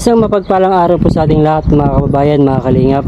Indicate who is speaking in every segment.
Speaker 1: Isang mapagpalang araw po sa ating lahat mga kababayan, mga kalingap.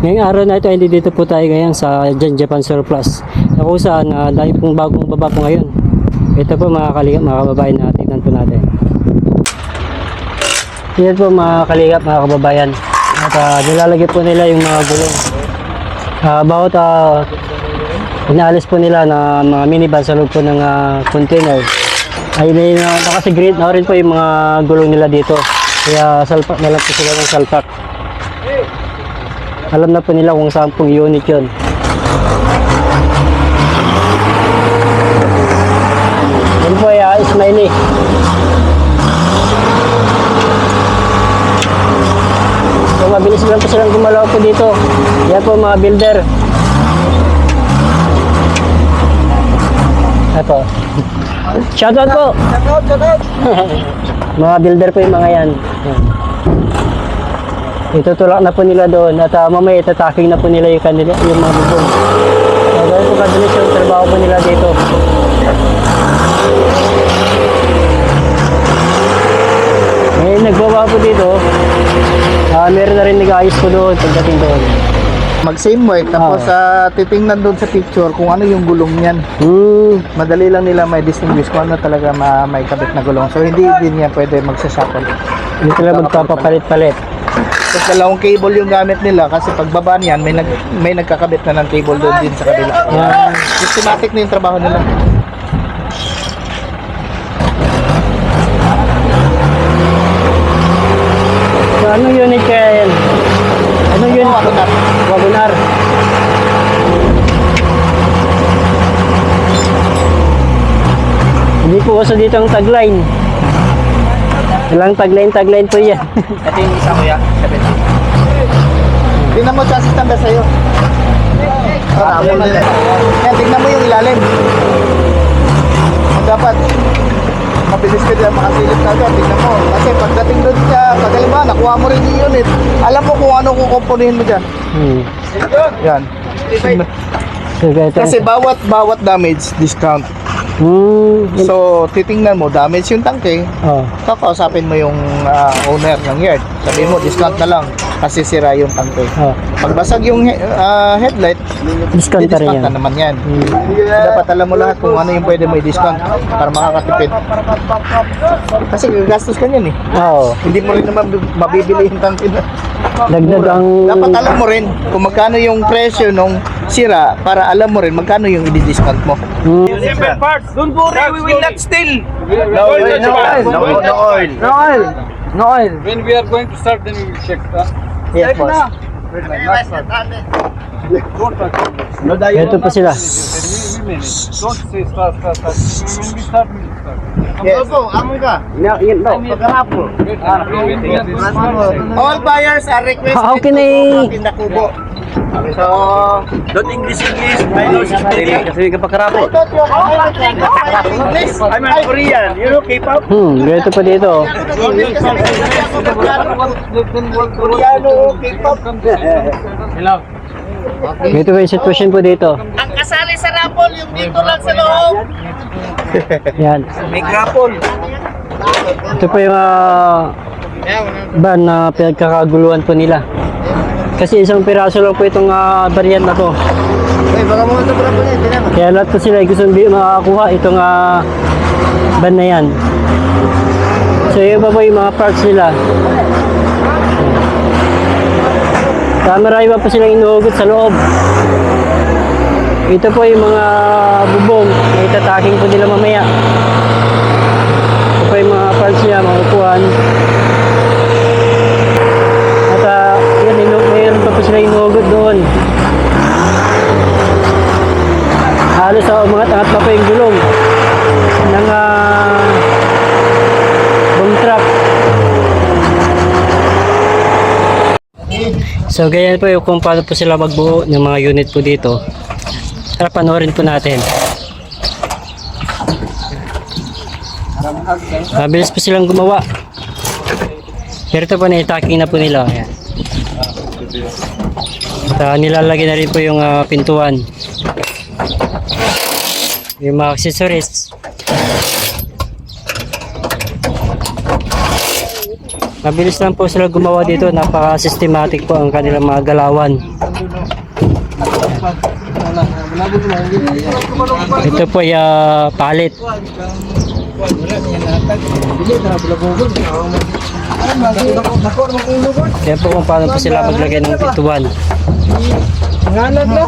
Speaker 1: Ngayong araw na ito, hindi dito po tayo ngayon sa Japan Surplus. Na kung saan, uh, dahil pong bagong baba po ngayon. Ito po mga kalingap, mga kababayan na tignan po natin. Yan po mga kalingap, mga kababayan. At uh, nilalagay po nila yung mga gulong. Uh, bawat uh, inaalis po nila na mga minivan sa loob po ng ah, container ay may uh, nakasigrid na rin po yung mga gulong nila dito kaya salpak na lang po sila ng salpak. Alam na po nila kung saan pong unit yun. Yun po ay uh, Ismaili so mabilis lang po silang gumalaw po dito. Yan po mga builder. Ito shoutout po
Speaker 2: Shoutout, shoutout.
Speaker 1: mga builder po yung mga yan. yan. Itutulak na po nila doon at uh, mamaya itataking na po nila yung kanila, yung mga bubong. So, ganun po kadalas yung trabaho po nila dito. Ngayon nagbawa po dito, ah meron na rin nag-ayos po doon pagdating doon.
Speaker 2: Mag same work tapos
Speaker 1: Ah.
Speaker 2: sa titingnan doon sa picture kung ano yung gulong niyan.
Speaker 1: Hmm,
Speaker 2: Madali lang nila may distinguish kung ano talaga ma may kabit na gulong. So hindi din yan pwede magsashuffle.
Speaker 1: hindi sila magpapapalit-palit.
Speaker 2: So dalawang cable yung gamit nila kasi pagbaba niyan may nag may nagkakabit na ng cable doon din sa kabila.
Speaker 1: Ah.
Speaker 2: Systematic na yung trabaho nila.
Speaker 1: So, anong unit kaya yan? Anong unit?
Speaker 2: Ano, wagonar.
Speaker 1: Wagonar. Hindi po uso dito ang tagline. Ilang tagline, tagline po yan.
Speaker 2: Ito yung isa ko ya, 70. Tingnan mo chassis number sa'yo. Ah, mo na. Yan, tingnan mo yung ilalim. Dapat mabilis ka dyan, makasilip ka dyan, tingnan mo. Kasi pagdating doon sa, pag halimbawa, nakuha mo rin yung unit, alam mo kung ano kukumpunihin mo dyan.
Speaker 1: Hmm.
Speaker 2: Yan. Kasi bawat bawat damage, discount.
Speaker 1: Yun-
Speaker 2: So, titingnan mo, damage yung tangke,
Speaker 1: Oh.
Speaker 2: kakausapin mo yung ah, owner ng yard. Sabihin mo, discount na lang kasi sira yung tangke.
Speaker 1: Oh.
Speaker 2: Pagbasag yung he- ah, headlight,
Speaker 1: Discount
Speaker 2: discount
Speaker 1: yan.
Speaker 2: na naman yan.
Speaker 1: Hmm.
Speaker 2: Dapat alam mo lahat kung ano yung pwede mo i-discount para makakatipid. Kasi gagastos ka niyan eh.
Speaker 1: Oo.
Speaker 2: Hindi mo rin naman mabibili yung tangke na.
Speaker 1: Dagdag ang...
Speaker 2: Dapat alam mo rin kung magkano yung presyo nung sira para alam mo rin magkano yung i-discount mo.
Speaker 1: Hmm.
Speaker 3: Simple parts. Don't worry, we will not steal.
Speaker 2: No oil, no oil, no, no oil.
Speaker 1: No oil. No oil.
Speaker 3: When we are going to start, then we will check. Huh?
Speaker 2: Yes, boss.
Speaker 1: Ito po sila.
Speaker 3: May. Don't say start, start, start. When we start, we start.
Speaker 2: Yes. ka. Pagkarapo.
Speaker 3: We are going
Speaker 2: All buyers are requested
Speaker 1: Ah, okay
Speaker 2: to
Speaker 1: eh.
Speaker 2: go in the kubo. So,
Speaker 3: Don't English, English. I know
Speaker 1: Kasi ka pa karapo.
Speaker 2: I thought you are English.
Speaker 3: I'm a Korean. You know K-pop?
Speaker 1: Hmm, ganito po dito.
Speaker 2: Koreano, K-pop.
Speaker 3: Hello.
Speaker 1: Ganito po yung sitwasyon po dito.
Speaker 2: Rapol, yung dito lang sa loob.
Speaker 1: Yan.
Speaker 2: May grapol.
Speaker 1: Ito po yung ah, van na pinagkakaguluhan po nila. Kasi isang piraso lang po itong uh, variant na to.
Speaker 2: Uy, baka mo ito grapol eh, tinan mo.
Speaker 1: Kaya lahat po sila bi- makakuha itong ah, van na yan. So yung iba po yung mga parts nila. Kaya marami pa po silang inuhugot sa loob. Ito po yung mga bubong na itataking po nila mamaya. Ito po yung mga parts niya, mga upuan. At uh, yun, inu mayroon pa po sila inuhugot doon. Halos sa mga tangat pa po yung gulong ng uh, boom truck. So ganyan po yung kung paano po sila magbuo ng mga unit po dito. Tara panoorin po natin. Mabilis po silang gumawa. Pero ito po na-itacking na po nila. Ayan. At ah, nilalagay na rin po yung ah, pintuan. Yung mga accessories. Mabilis lang po sila gumawa dito. Napaka-systematic po ang kanilang mga galawan. Ito po ay ah, palit. Yan po kung paano po sila maglagay ng bituan.
Speaker 4: Ngalan na.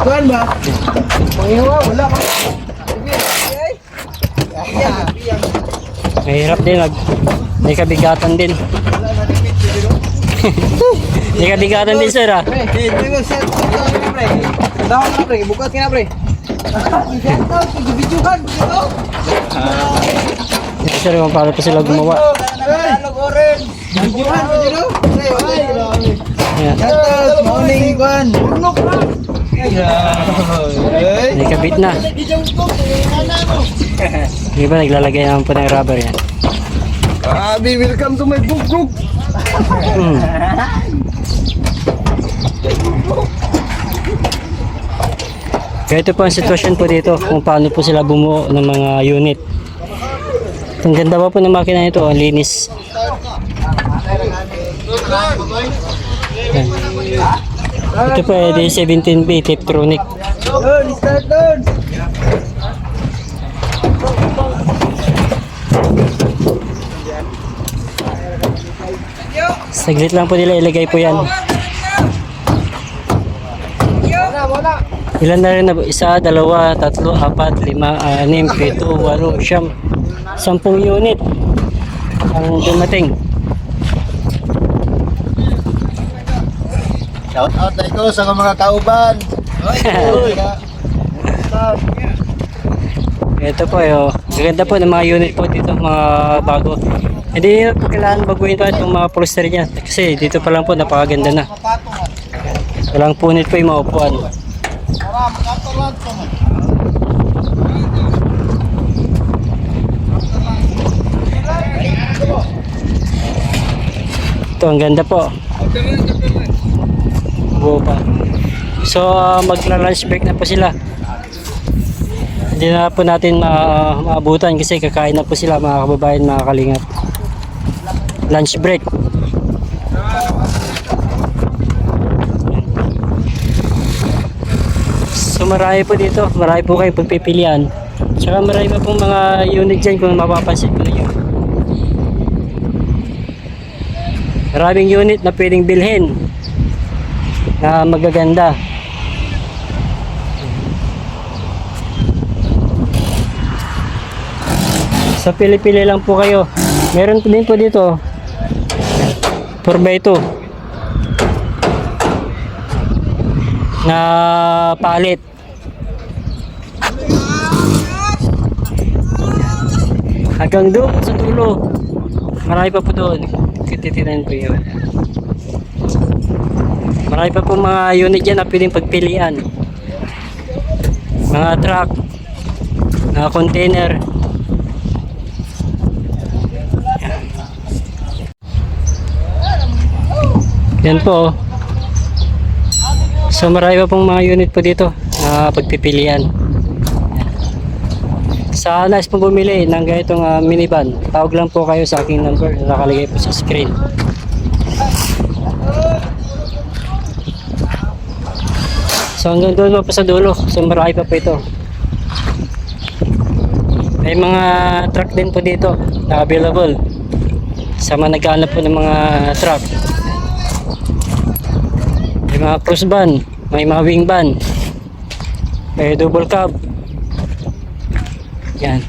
Speaker 4: Kuan ba? Pangiwa, wala ka.
Speaker 1: Mahirap din. May kabigatan din. may kabigatan din sir ah.
Speaker 4: Pre, hey, pre, set. Pre. Dahon na pre, bukas ka na pre. Ito, video kan, ito.
Speaker 1: Sir kung paano po sila gumawa.
Speaker 4: Nagtagalog orange. Video kan, video. Pre.
Speaker 1: Yan.
Speaker 4: Ito, morning kuan.
Speaker 1: May kabit na. Di ba naglalagay naman po ng rubber yan.
Speaker 4: Abi, welcome to my book group.
Speaker 1: Hmm. Kaya ito po ang sitwasyon po dito kung paano po sila bumuo ng mga unit. Ang ganda pa po ng makina nito, ang linis. Ito po ay D17B Tiptronic.
Speaker 4: Doon.
Speaker 1: Saglit lang po nila ilagay po yan.
Speaker 4: Wala, wala.
Speaker 1: Ilan na rin na isa, dalawa, tatlo, apat, lima, anim, pito, walo, siyam. Sampung unit ang dumating.
Speaker 4: Shout out na ito sa mga kauban.
Speaker 1: Ito po, yo. Gaganda po ng mga unit po dito, mga bago. Hindi nyo po kailangan baguhin pa itong mga polyester niya. Kasi dito pa lang po, napakaganda na. Walang punit po yung mga upuan. Ito, ang ganda po. Buo pa. So, uh, magla-lunch break na po sila. Hindi na po natin ma maabutan kasi kakain na po sila mga kababayan, mga kalingap. Lunch break. Marami po dito, marami po kayong pagpipilian. Tsaka marami pa pong mga unit dyan kung mapapansin ko ninyo. Maraming unit na pwedeng bilhin na magaganda. So pili-pili lang po kayo. Meron din po dito 4x2 na palit. Hanggang doon sa dulo. Marami pa po doon. Kititinan po yun. Marami pa po mga unit dyan na pwedeng pagpilian. Mga truck, mga container, Yan po. oh. So marami pa pong mga unit po dito na pagpipilian. Sa nais po bumili ng ganitong ah, minivan, tawag lang po kayo sa aking number na nakalagay po sa screen. So hanggang doon po sa dulo. So marami pa po ito. May mga truck din po dito na available. Sa mga naghahanap po ng mga truck. May mga cruise van, may mga wing van, may double cab. Yan.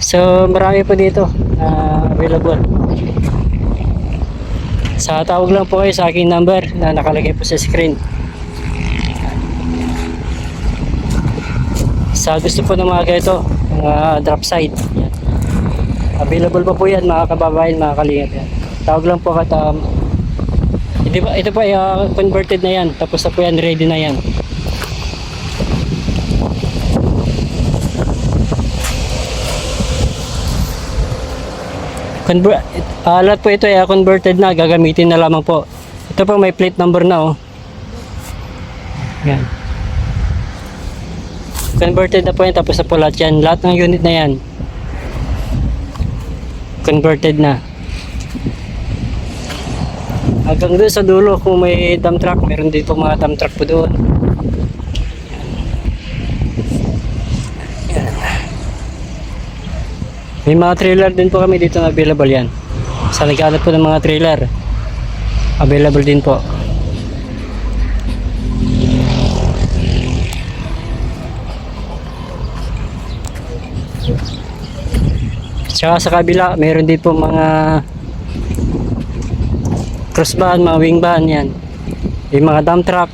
Speaker 1: So marami po dito na available. Sa tawag lang po kayo sa aking number na nakalagay po sa screen. Sa gusto po ng mga ganito, mga drop side. Yan. Available pa po yan mga kababayan, mga kalingap yan. Tawag lang po kat um, ito ito pa uh, converted na yan. Tapos na po yan, ready na yan. Convert, uh, lahat po ito ay uh, converted na. Gagamitin na lamang po. Ito po may plate number na oh. Yan. Converted na po yan. Tapos na po lahat yan. Lahat ng unit na yan. converted na. Hanggang doon sa dulo, kung may dump truck, meron din po mga dump truck po doon. Yan. May mga trailer din po kami dito na available yan. Sa naghanap po ng mga trailer, available din po. Tsaka sa kabila, meron din po mga crossban, mga wingban yan. Yung mga dump truck.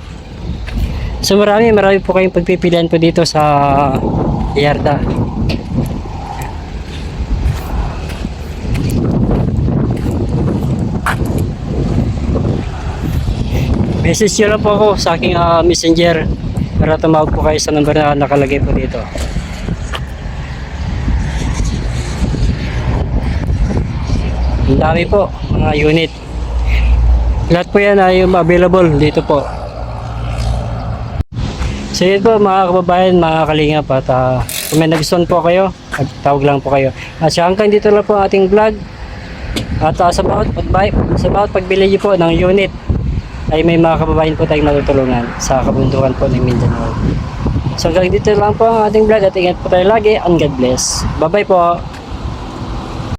Speaker 1: So marami, marami po kayong pagpipilian po dito sa Yarda. Message nyo lang po ako sa aking ah, messenger para tumawag po kayo sa number na nakalagay po dito. Ang dami po, mga unit. Lahat po yan ay available dito po. So yun po mga kababayan, mga kalingap at ah, kung may nagustuhan po kayo, tawag lang po kayo. At siya hanggang dito lang po ating vlog. At ah, sa bawat sa pagbili niyo po ng unit ay may mga kababayan po tayong matutulungan sa kabundukan po ng Mindanao. So hanggang dito lang po ang ating vlog at ingat po tayo lagi and God bless. Bye bye po.